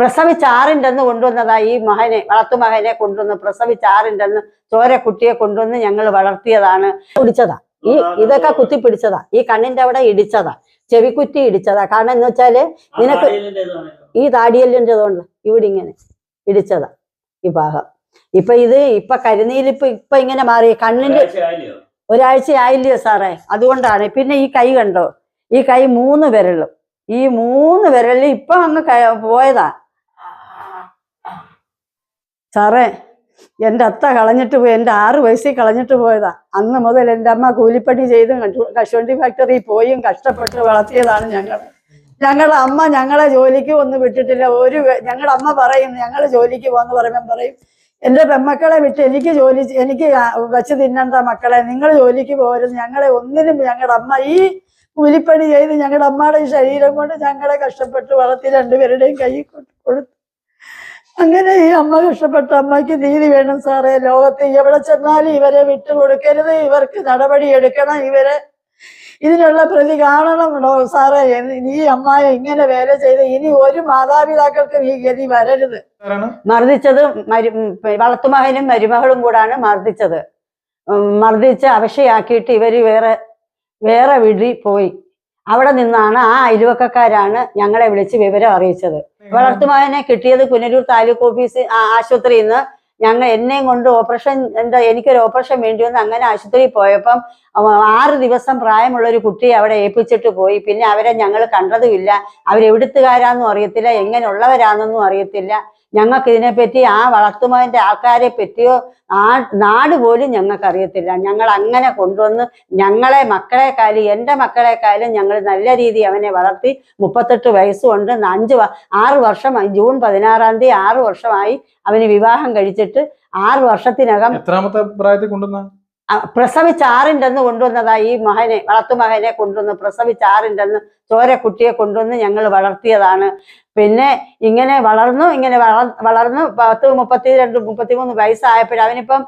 പ്രസവിച്ചാറിന്റെന്ന് കൊണ്ടുവന്നതാ ഈ മകനെ വളർത്തു മകനെ കൊണ്ടുവന്ന് പ്രസവിച്ചാറിന്റെന്ന് ചോര കുട്ടിയെ കൊണ്ടുവന്ന് ഞങ്ങൾ വളർത്തിയതാണ്. പിടിച്ചതാ ഈ ഇതൊക്കെ കുത്തി പിടിച്ചതാ ഈ കണ്ണിന്റെ അവിടെ ഇടിച്ചതാ. ചെവിക്കുറ്റി ഇടിച്ചതാ. കാരണം എന്ന് വെച്ചാൽ നിനക്ക് ഈ താടിയല്ലിന്റെതുകൊണ്ട് ഇവിടെ ഇങ്ങനെ ഇടിച്ചതാ ഈ ഭാഗം. ഇപ്പൊ ഇത് ഇപ്പൊ കരുനീലിപ്പ് ഇപ്പൊ ഇങ്ങനെ മാറി. കണ്ണിന്റെ ഒരാഴ്ച ആയില്ലയോ? സാറേ? അതുകൊണ്ടാണ്. പിന്നെ ഈ കൈ കണ്ടോ? ഈ കൈ മൂന്ന് വിരലും. ഈ മൂന്ന് വിരലിൽ ഇപ്പൊ അങ്ങ് പോയതാ. സാറേ എന്റെ അത്ത കളഞ്ഞിട്ട് പോയി എന്റെ ആറ് വയസ്സിൽ കളഞ്ഞിട്ട് പോയതാ. അന്ന് മുതൽ എന്റെ അമ്മ കൂലിപ്പണി ചെയ്തും കശുവണ്ടി ഫാക്ടറിയിൽ പോയും കഷ്ടപ്പെട്ട് വളർത്തിയതാണ് ഞങ്ങൾ. ഞങ്ങളുടെ അമ്മ ഞങ്ങളെ ജോലിക്ക് ഒന്നും വിട്ടിട്ടില്ല. ഒരു ഞങ്ങളുടെ അമ്മ പറയും ഞങ്ങൾ ജോലിക്ക് പോകുന്ന പറയുമ്പം പറയും എന്റെ പെമ്മക്കളെ വിട്ട് എനിക്ക് ജോലി എനിക്ക് വെച്ച് തിന്നണ്ട മക്കളെ നിങ്ങൾ ജോലിക്ക് പോകരുത്. ഞങ്ങളെ ഒന്നിനും ഞങ്ങളുടെ അമ്മ ഈ കൂലിപ്പണി ചെയ്ത് ഞങ്ങളുടെ അമ്മയുടെ ഈ ശരീരം കൊണ്ട് ഞങ്ങളെ കഷ്ടപ്പെട്ട് വളർത്തി രണ്ടുപേരുടെയും കൈ കൊടുത്തു. അങ്ങനെ ഈ അമ്മ കഷ്ടപ്പെട്ട അമ്മയ്ക്ക് നീതി വേണം സാറേ. ലോകത്ത് എവിടെ ചെന്നാലും ഇവരെ വിട്ടു കൊടുക്കരുത് ഇവർക്ക് നടപടി എടുക്കണം ഇവരെ. ഇതിനുള്ള പ്രതി കാണണമുണ്ടോ സാറേ? ഈ അമ്മായ ഇങ്ങനെ വേല ചെയ്ത് ഇനി ഒരു മാതാപിതാക്കൾക്ക് ഈ ഗതി വരരുത്. മർദ്ദിച്ചത് മരു വളർത്തുമകനും മരുമകളും കൂടാണ് മർദ്ദിച്ചത്. മർദ്ദിച്ച് അവശയാക്കിയിട്ട് ഇവർ വേറെ വേറെ വിടി പോയി. അവിടെ നിന്നാണ് ആ അയൽവക്കക്കാരാണ് ഞങ്ങളെ വിളിച്ച് വിവരം അറിയിച്ചത്. വളർത്തുമകനെ കിട്ടിയത് പുനലൂർ താലൂക്ക് ഓഫീസ് ആശുപത്രിയിൽ നിന്ന് ഞങ്ങൾ എന്നെയും കൊണ്ട് ഓപ്പറേഷൻ എന്താ എനിക്കൊരു ഓപ്പറേഷൻ വേണ്ടി വന്ന് അങ്ങനെ ആശുപത്രിയിൽ പോയപ്പം ആറ് ദിവസം പ്രായമുള്ള ഒരു കുട്ടിയെ അവിടെ ഏൽപ്പിച്ചിട്ട് പോയി. പിന്നെ അവരെ ഞങ്ങൾ കണ്ടതുമില്ല. അവരെവിടുത്തുകാരാന്നും അറിയത്തില്ല. എങ്ങനെയുള്ളവരാണെന്നും അറിയത്തില്ല. ഞങ്ങൾക്ക് ഇതിനെപ്പറ്റി ആ വളർത്തുമകന്റെ ആൾക്കാരെ പറ്റിയോ ആ നാട് പോലും ഞങ്ങൾക്ക് അറിയത്തില്ല ഞങ്ങൾ അങ്ങനെ കൊണ്ടുവന്ന് ഞങ്ങളെ മക്കളെക്കാളും എന്റെ മക്കളെക്കാളും ഞങ്ങൾ നല്ല രീതി അവനെ വളർത്തി മുപ്പത്തെട്ട് വയസ്സുകൊണ്ട് അഞ്ച് ആറ് വർഷമായി ജൂൺ പതിനാറാം തീയതി ആറ് വർഷമായി അവന് വിവാഹം കഴിച്ചിട്ട് ആറ് വർഷത്തിനകം എത്രാമത്തെ പ്രായത്തിൽ കൊണ്ടുവന്ന? അ- പ്രസവിച്ചാറിന്റെന്ന് കൊണ്ടുവന്നതാ ഈ മകനെ വളർത്തുമകനെ കൊണ്ടുവന്ന് പ്രസവിച്ചാറിന്റെന്ന് ചോര കുട്ടിയെ കൊണ്ടുവന്ന് ഞങ്ങൾ വളർത്തിയതാണ്. പിന്നെ ഇങ്ങനെ വളർന്നു ഇങ്ങനെ വളർ- വളർന്നു പത്ത് മുപ്പത്തി രണ്ട് മുപ്പത്തിമൂന്ന് വയസ്സായപ്പോൾ അവനിപ്പം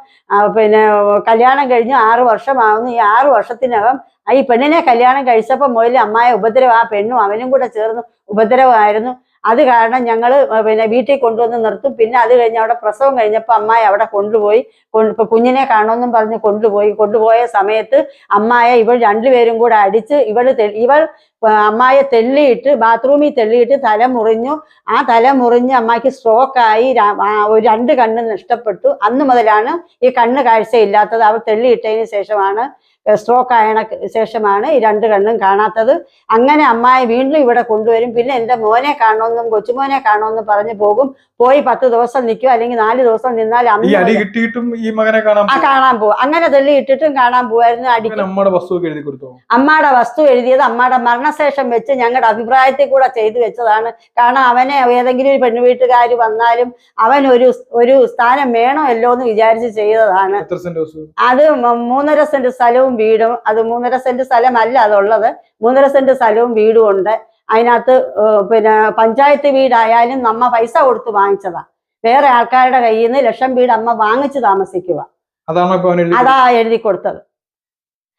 പിന്നെ കല്യാണം കഴിഞ്ഞ് ആറ് വർഷമാകുന്നു ഈ ആറ് വർഷത്തിനകം ഈ പെണ്ണിനെ കല്യാണം കഴിച്ചപ്പോൾ മുതൽ അമ്മായ ഉപദ്രവം ആ പെണ്ണും അവനും കൂടെ ചേർന്ന് ഉപദ്രവമായിരുന്നു. അത് കാരണം ഞങ്ങൾ പിന്നെ വീട്ടിൽ കൊണ്ടുവന്ന് നിർത്തും. പിന്നെ അത് കഴിഞ്ഞ് അവിടെ പ്രസവം കഴിഞ്ഞപ്പോൾ അമ്മായി അവിടെ കൊണ്ടുപോയി. ഇപ്പൊ കുഞ്ഞിനെ കാണുമെന്നും പറഞ്ഞ് കൊണ്ടുപോയി. കൊണ്ടുപോയ സമയത്ത് അമ്മായ ഇവൾ രണ്ടുപേരും കൂടെ അടിച്ച് ഇവൾ ഇവൾ അമ്മായെ തെള്ളിയിട്ട് ബാത്റൂമിൽ തെള്ളിയിട്ട് തല മുറിഞ്ഞു. ആ തല മുറിഞ്ഞ് അമ്മായിക്ക് സ്ട്രോക്കായി ഒരു രണ്ട് കണ്ണ് നഷ്ടപ്പെട്ടു. അന്ന് മുതലാണ് ഈ കണ്ണ് കാഴ്ചയില്ലാത്തത്. അവൾ തെള്ളിയിട്ടതിന് ശേഷമാണ് സ്ട്രോക്ക് ആയണ ശേഷമാണ് ഈ രണ്ട് കണ്ണും കാണാത്തത്. അങ്ങനെ അമ്മായി വീണ്ടും ഇവിടെ കൊണ്ടുവരും. പിന്നെ എന്റെ മോനെ കാണണമെന്നും കൊച്ചുമോനെ കാണണമെന്നും പറഞ്ഞു പോകും. പോയി പത്ത് ദിവസം നിൽക്കും. അല്ലെങ്കിൽ നാല് ദിവസം നിന്നാൽ കിട്ടിയിട്ടും ഈ മകനെ കാണാൻ ആ കാണാൻ പോകും. അങ്ങനെ തെള്ളി ഇട്ടിട്ടും കാണാൻ അടിക്കും. എഴുതി കൊടുത്തോ? അമ്മയുടെ വസ്തു എഴുതിയത് അമ്മയുടെ മരണശേഷം വെച്ച് ഞങ്ങളുടെ അഭിപ്രായത്തിൽ കൂടെ ചെയ്തു വെച്ചതാണ്. കാരണം അവനെ ഏതെങ്കിലും ഒരു പെണ്ണു വീട്ടുകാർ വന്നാലും അവൻ ഒരു ഒരു സ്ഥാനം വേണമല്ലോ എന്ന് വിചാരിച്ച് ചെയ്തതാണ്. അത് മൂന്നര സെന്റ് സ്ഥലവും വീടും അത് മൂന്നര സെന്റ് സ്ഥലമല്ല അതുള്ളത്. മൂന്നര സെന്റ് സ്ഥലവും വീടും ഉണ്ട്. അതിനകത്ത് പിന്നെ പഞ്ചായത്ത് വീടായാലും നമ്മ പൈസ കൊടുത്ത് വാങ്ങിച്ചതാ. വേറെ ആൾക്കാരുടെ കയ്യിൽ നിന്ന് ലക്ഷം വീട് അമ്മ വാങ്ങിച്ചു താമസിക്കുക അതാ എഴുതി കൊടുത്തത്.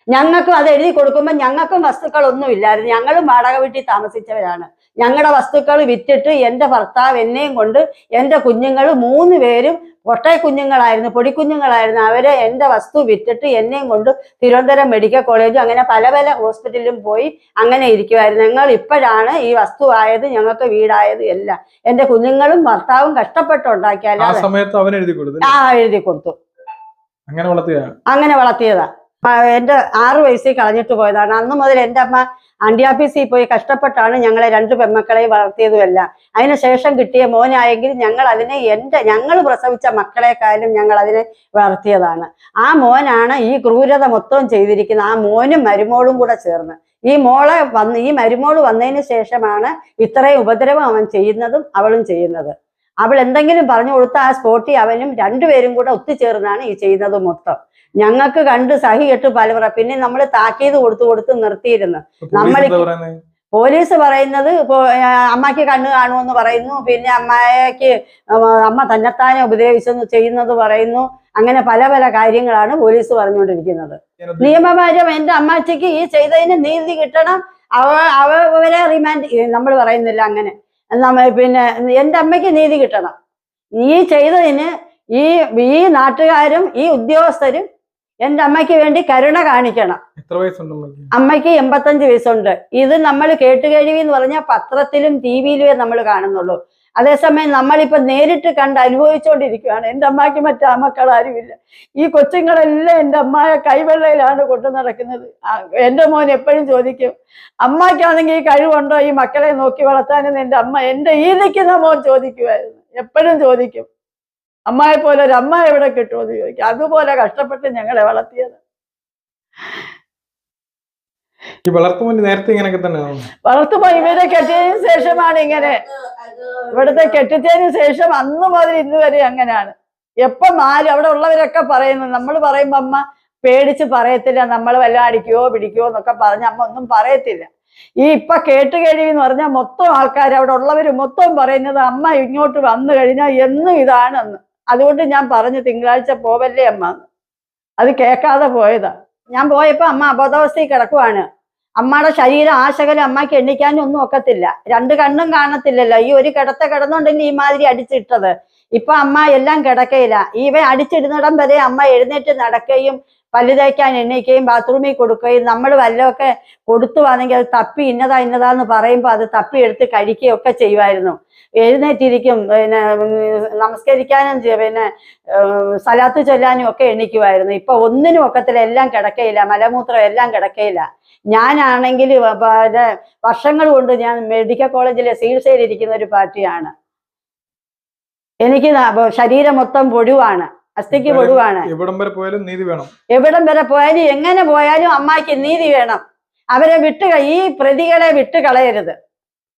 ഞങ്ങൾക്കും അത് എഴുതി കൊടുക്കുമ്പോൾ ഞങ്ങൾക്കും വസ്തുക്കളൊന്നും ഇല്ലായിരുന്നു. ഞങ്ങളും വാടക വീട്ടിൽ താമസിച്ചവരാണ്. ഞങ്ങളുടെ വസ്തുക്കൾ വിറ്റിട്ട് എന്റെ ഭർത്താവ് എന്നെയും കൊണ്ട് എന്റെ കുഞ്ഞുങ്ങൾ മൂന്ന് പേരും ഒട്ടേ കുഞ്ഞുങ്ങളായിരുന്നു പൊടിക്കുഞ്ഞുങ്ങളായിരുന്നു. അവരെ എന്റെ വസ്തു വിറ്റിട്ട് എന്നെയും കൊണ്ട് തിരുവനന്തപുരം മെഡിക്കൽ കോളേജും അങ്ങനെ പല പല ഹോസ്പിറ്റലിലും പോയി അങ്ങനെ ഇരിക്കുമായിരുന്നു ഞങ്ങൾ ഇപ്പോഴാണ് ഈ വസ്തു ആയത് ഞങ്ങൾക്ക് വീടായത് എല്ലാം. എന്റെ കുഞ്ഞുങ്ങളും ഭർത്താവും കഷ്ടപ്പെട്ടുണ്ടാക്കിയാലും ആ എഴുതി കൊടുത്തു അങ്ങനെ വളർത്തിയ അങ്ങനെ വളർത്തിയതാ. എന്റെ ആറു വയസ്സിൽ കളഞ്ഞിട്ട് പോയതാണ്. അന്ന് മുതൽ എന്റെ അമ്മ അണ്ടിയാപ്പീസിൽ പോയി കഷ്ടപ്പെട്ടാണ് ഞങ്ങളെ രണ്ട് പെമ്മക്കളെയും വളർത്തിയതുമെല്ലാം. അതിനുശേഷം കിട്ടിയ മോനായെങ്കിൽ ഞങ്ങൾ അതിനെ എന്റെ ഞങ്ങൾ പ്രസവിച്ച മക്കളെക്കാളും ഞങ്ങൾ അതിനെ വളർത്തിയതാണ്. ആ മോനാണ് ഈ ക്രൂരത മൊത്തം ചെയ്തിരിക്കുന്നത്. ആ മോനും മരുമോളും കൂടെ ചേർന്ന്. ഈ മോളെ വന്ന് ഈ മരുമോൾ വന്നതിന് ശേഷമാണ് ഇത്രയും ഉപദ്രവം അവൻ ചെയ്യുന്നതും അവളും ചെയ്യുന്നത്. അവൾ എന്തെങ്കിലും പറഞ്ഞു കൊടുത്ത ആ സ്പോട്ടി അവനും രണ്ടുപേരും കൂടെ ഒത്തുചേർന്നാണ് ഈ ചെയ്യുന്നത് മൊത്തം. ഞങ്ങൾക്ക് കണ്ട് സഹി കെട്ട് പല പറ പിന്നെ നമ്മൾ താക്കീത് കൊടുത്തു കൊടുത്ത് നിർത്തിയിരുന്നു. നമ്മൾ പോലീസ് പറയുന്നത് അമ്മയ്ക്ക് കണ്ണ് കാണുമെന്ന് പറയുന്നു. പിന്നെ അമ്മയ്ക്ക് അമ്മ തന്നെത്താനെ ഉപദ്രവിച്ചെന്ന് ചെയ്യുന്നത് പറയുന്നു. അങ്ങനെ പല പല കാര്യങ്ങളാണ് പോലീസ് പറഞ്ഞുകൊണ്ടിരിക്കുന്നത്. നിയമപരം എന്റെ അമ്മച്ചിക്ക് ഈ ചെയ്തതിന് നീതി കിട്ടണം. അവ അവരെ റിമാൻഡ് നമ്മൾ പറയുന്നില്ല അങ്ങനെ. നമ്മ പിന്നെ എന്റെ അമ്മയ്ക്ക് നീതി കിട്ടണം. നീ ചെയ്തതിന് ഈ ഈ നാട്ടുകാരും ഈ ഉദ്യോഗസ്ഥരും എന്റെ അമ്മയ്ക്ക് വേണ്ടി കരുണ കാണിക്കണം. എത്ര വയസ്സുണ്ട് അമ്മയ്ക്ക്? അമ്മയ്ക്ക് എൺപത്തഞ്ച് വയസ്സുണ്ട്. ഇത് നമ്മൾ കേട്ടുകഴിവി എന്ന് പറഞ്ഞാൽ പത്രത്തിലും ടി വിയിലുമേ നമ്മൾ കാണുന്നുള്ളൂ. അതേസമയം നമ്മളിപ്പോൾ നേരിട്ട് കണ്ട് അനുഭവിച്ചുകൊണ്ടിരിക്കുകയാണ് എന്റെ അമ്മയ്ക്ക് മറ്റു മക്കളാരുമില്ല ഈ കൊച്ചുങ്ങളെല്ലാം എന്റെ അമ്മയെ കൈവെള്ളയിലാണ് കൊണ്ടു നടക്കുന്നത്. എന്റെ മോൻ എപ്പോഴും ചോദിക്കും അമ്മയ്ക്കാണെങ്കിൽ ഈ കഴിവുണ്ടോ? ഈ മക്കളെ നോക്കി വളർത്താനെന്ന് എന്റെ അമ്മ എന്റെ ഈ നിൽക്കുന്ന മോൻ ചോദിക്കുമായിരുന്നു എപ്പോഴും ചോദിക്കും അമ്മയെ പോലെ ഒരു അമ്മ എവിടെ കിട്ടുമെന്ന് ചോദിക്കും. അതുപോലെ കഷ്ടപ്പെട്ട് ഞങ്ങളെ വളർത്തിയത്. ഈ വളർത്തുമ്പോൾ നേരത്തെ ഇങ്ങനെയൊക്കെ തന്നെ വളർത്തുമ്പോ ഇവരെ കെട്ടിയതിനു ശേഷമാണ് ഇങ്ങനെ. ഇവിടുത്തെ കെട്ടിച്ചതിന് ശേഷം അന്ന് മുതൽ ഇന്ന് വരെ അങ്ങനെയാണ്. എപ്പം മാറി അവിടെ ഉള്ളവരൊക്കെ പറയുന്നു. നമ്മൾ പറയുമ്പോ അമ്മ പേടിച്ച് പറയത്തില്ല. നമ്മൾ വല്ല അടിക്കുകയോ പിടിക്കുകയോ എന്നൊക്കെ പറഞ്ഞ് അമ്മ ഒന്നും പറയത്തില്ല. ഈ ഇപ്പൊ കേട്ട് കഴിവെന്ന് പറഞ്ഞാൽ മൊത്തം ആൾക്കാർ അവിടെ ഉള്ളവർ മൊത്തം പറയുന്നത് അമ്മ ഇങ്ങോട്ട് വന്നു കഴിഞ്ഞാൽ എന്നും ഇതാണെന്ന്. അതുകൊണ്ട് ഞാൻ പറഞ്ഞു തിങ്കളാഴ്ച പോവല്ലേ അമ്മ എന്ന്. അത് കേൾക്കാതെ പോയതാ. ഞാൻ പോയപ്പോ അമ്മ അബോധാവസ്ഥയിൽ കിടക്കുവാണ്. അമ്മയുടെ ശരീരം ആശകലം അമ്മയ്ക്ക് എണ്ണിക്കാനും ഒന്നും ഒക്കത്തില്ല. രണ്ട് കണ്ണും കാണത്തില്ലല്ലോ. ഈ ഒരു കിടത്ത കിടന്നുണ്ടെങ്കിൽ ഈ മാതിരി അടിച്ചിട്ടത്. ഇപ്പൊ അമ്മ എല്ലാം കിടക്കയില്ല ഇവ അടിച്ചിടുന്നിടം വരെ അമ്മ എഴുന്നേറ്റ് നടക്കുകയും പല്ല് തേക്കാൻ എണ്ണയ്ക്കുകയും ബാത്റൂമിൽ കൊടുക്കുകയും നമ്മൾ വല്ലതൊക്കെ കൊടുത്തുവാണെങ്കിൽ അത് തപ്പി ഇന്നതാ ഇന്നതാന്ന് പറയുമ്പോൾ അത് തപ്പി എടുത്ത് കഴിക്കുകയും ഒക്കെ ചെയ്യുമായിരുന്നു. എഴുന്നേറ്റിരിക്കും പിന്നെ നമസ്കരിക്കാനും പിന്നെ സലാത്ത് ചൊല്ലാനും ഒക്കെ എണ്ണിക്കുമായിരുന്നു. ഇപ്പൊ ഒന്നിനും ഒക്കത്തില്ല എല്ലാം കിടക്കയില്ല മലമൂത്രം എല്ലാം കിടക്കയില്ല. ഞാനാണെങ്കിൽ വർഷങ്ങൾ കൊണ്ട് ഞാൻ മെഡിക്കൽ കോളേജിലെ ചികിത്സയിലിരിക്കുന്ന ഒരു പാർട്ടിയാണ്. എനിക്ക് ശരീരം മൊത്തം പൊടിവാണ്. അസ്ഥിക്ക് പൊടുവാണ് എവിടം വരെ പോയാലും നീതി വേണം. എവിടം വരെ പോയാലും എങ്ങനെ പോയാലും അമ്മായിക്ക് നീതി വേണം. അവരെ വിട്ട് ഈ പ്രതികളെ വിട്ട് കളയരുത്.